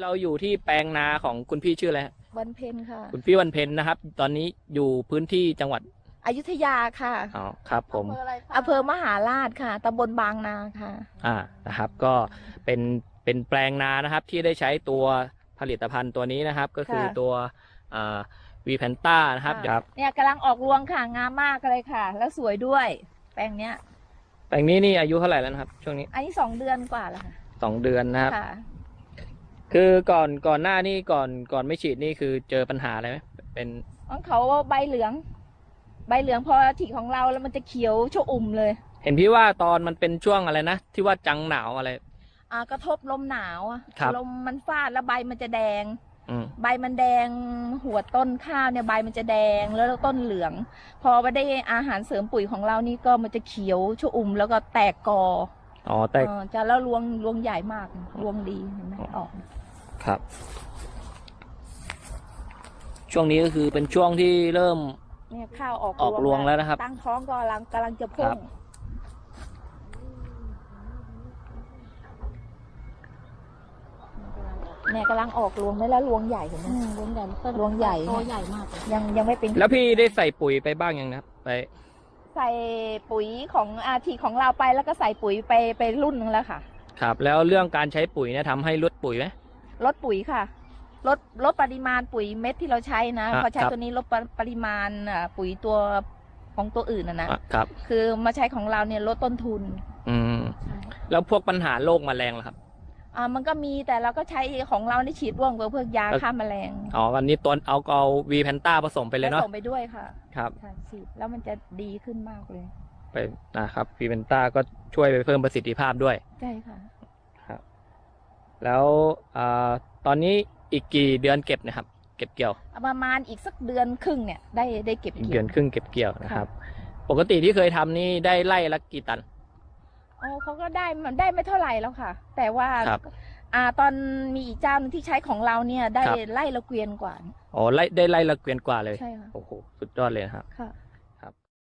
เราอยู่ที่แปลงนาของคุณพี่ชื่ออะไรฮะวันเพ็ญค่ะ คุณพี่วันเพ็ญนะครับ ตอนนี้อยู่พื้นที่จังหวัดอยุธยาค่ะอ๋อครับ ผมอำเภอมหาราชค่ะตำบลบางนาค่ะ อ่านะครับ ก็เป็นเป็นแปลงนานะครับ ที่ได้ใช้ตัวผลิตภัณฑ์ตัวนี้นะครับ ก็คือค่ะ ตัววีแพนต้านะครับค่ะเนี่ยกำลังออกรวงค่ะงามมากเลยค่ะ แล้วสวยด้วย แปลงเนี้ยแปลงนี้นี่อายุเท่าไหร่แล้วนะครับ ช่วงนี้อันนี้สองเดือนกว่าแล้วค่ะสองเดือนนะครับ ค่ะ คือก่อนก่อนหน้านี่ก่อนก่อนไม่ฉีดนี่คือเจอปัญหาอะไรไหมเป็นของเขาใบเหลือง ใบเหลืองพอฉีดของเราแล้วมันจะเขียวชอุ่มเลย เห็นพี่ว่าตอนมันเป็นช่วงอะไรนะที่ว่าจังหนาวอะไร อ่ากระทบลมหนาวอะครับลมมันฟาดแล้วใบมันจะแดงอืมใบมันแดงหัวต้นข้าวเนี่ยใบมันจะแดงแล้วต้นเหลือง พอไปได้อาหารเสริมปุ๋ยของเรานี่ก็มันจะเขียวชอุ่มแล้วก็แตกกออ๋อแต่เออจะแล้วรวงรวงใหญ่มากรวงดีเห็นไหมออก ครับ ช่วงนี้ก็คือเป็นช่วงที่เริ่ม เนี่ยข้าวออกออกรวงแล้วนะครับ ตั้งท้องก็กำลังกำลังจะคพุ่รังบเนี่ยกำลังออกรวงได้แล้วรวงใหญ่เห็นไหม อืมรวงใหญ่ต้นรวงใหญ่ โตใหญ่มากเลยยังยังไม่เป็นแล้วพี่ได้ใส่ปุ๋ยไปบ้างยังนะครับไปใส่ปุ๋ยของอาทีของเราไปแล้วก็ใส่ปุ๋ยไปไปรุ่นนึงแล้วค่ะ ครับ แล้วเรื่องการใช้ปุ๋ยเนี่ยทำให้ลดปุ๋ยไหม ลดปุ๋ยค่ะ ลดลดปริมาณปุ๋ยเม็ดที่เราใช้นะอะพอใช้ครับตัวนี้ลดปริปริมาณอะปุ๋ยตัวของตัวอื่นนะนะอะครับ คือมาใช้ของเราเนี่ยลดต้นทุน อืมแล้วพวกปัญหาโรคแมลงล่ะครับอ่ามันก็มีแต่เราก็ใช้ของเราในฉีดร่วงเพื่อเพื่อยาแล้วฆ่าแมลง อ๋อวันนี้ต้นเอาเอาวีแพนต้าผสมไปเลยเนาะส่งไปด้วยค่ะ ครับใช่ฉีดแล้วมันจะดีขึ้นมากเลย ไปนะครับวีแพนต้าก็ช่วยไปเพิ่มประสิทธิภาพด้วย ใช่ค่ะครับ แล้วอ่าตอนนี้อีกกี่เดือนเก็บนะครับ เก็บเกี่ยว ประมาณอีกสักเดือนครึ่งเนี่ยได้ได้เก็บอีกเกี่เดืยอวนครึ่งเก็บเกี่ยวนะครับ ปกติที่เคยทำนี่ได้ไล่ละกี่ตัน โอ้เขาก็ได้มันได้ไม่เท่าไหร่แล้วค่ะ แต่ว่าครับอ่าตอนมีอีกเจ้าหนึงที่ใช้ของเราเนี่ยได้ครับ ไล่ละเกวียนกว่าอ๋อไล่ได้ไล่ละเกวียนกว่าเลย ใช่ค่ะโอ้โหสุดยอดเลยนะครับ ค่ะ